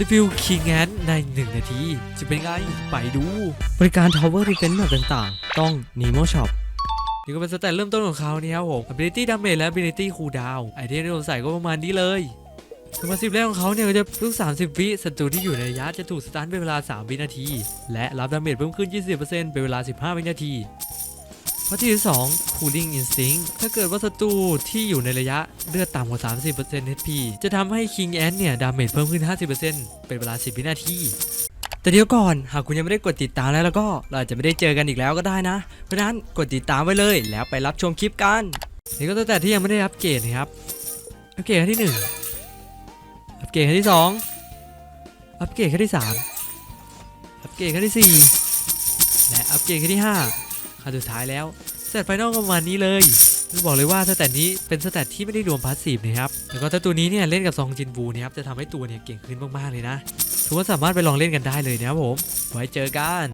รีวิวคิงแอนใน 1 นาที จะเป็นไง ไปดู บริการ Tower Defense แบบต่างๆ ต้อง Nemo Shop นี่ก็เป็นสแตทเริ่มต้นของเขาเนี่ยครับผม ability damage และ ability cooldown ไอเทมที่เราใส่ก็ประมาณนี้เลยสมาสิบแรกของเขาเนี่ยก็จะทุก30 วิศัตรูที่อยู่ในระยะจะถูกสตันเป็นเวลา 3 วินาที และรับดาเมจเพิ่มขึ้น 20%เป็นเวลา 15 วินาที ข้อที่ 2 cooling instinct ถ้าเกิดว่าศัตรูที่อยู่ในระยะเลือดต่ำกว่า 30% HP จะทำให้ King Ant เนี่ย ดาเมจเพิ่มขึ้น 50%เป็นเวลา 10 วินาที แต่เดี๋ยวก่อน หากคุณยังไม่ได้กดติดตามแล้วแล้วก็ เราอาจจะไม่ได้เจอกันอีกแล้วก็ได้นะ เพราะนั้นกดติดตามไว้เลยแล้วไปรับชมคลิปกัน นี่ก็ตั้งแต่ที่ยังไม่ได้อัปเกรดนะครับ อัปเกรดขั้นที่หนึ่งอัปเกรดขั้นที่สองอัปเกรดขั้นที่สามอัปเกรดขั้นที่สี่และอัปเกรดขั้นที่ห ขั้นสุดท้ายแล้วสแตทไฟนอลก็ประมาณนี้เลยต้องบอกเลยว่าสแตทนี้เป็นสแตทที่ไม่ได้รวมพาสซีฟนะครับแล้วก็ถ้าตัวนี้เนี่ยเล่นกับซองจินบูนะครับจะทำให้ตัวเนี่ยเก่งขึ้นมากๆเลยนะถือว่าสามารถไปลองเล่นกันได้เลยนะครับผม ไว้เจอกัน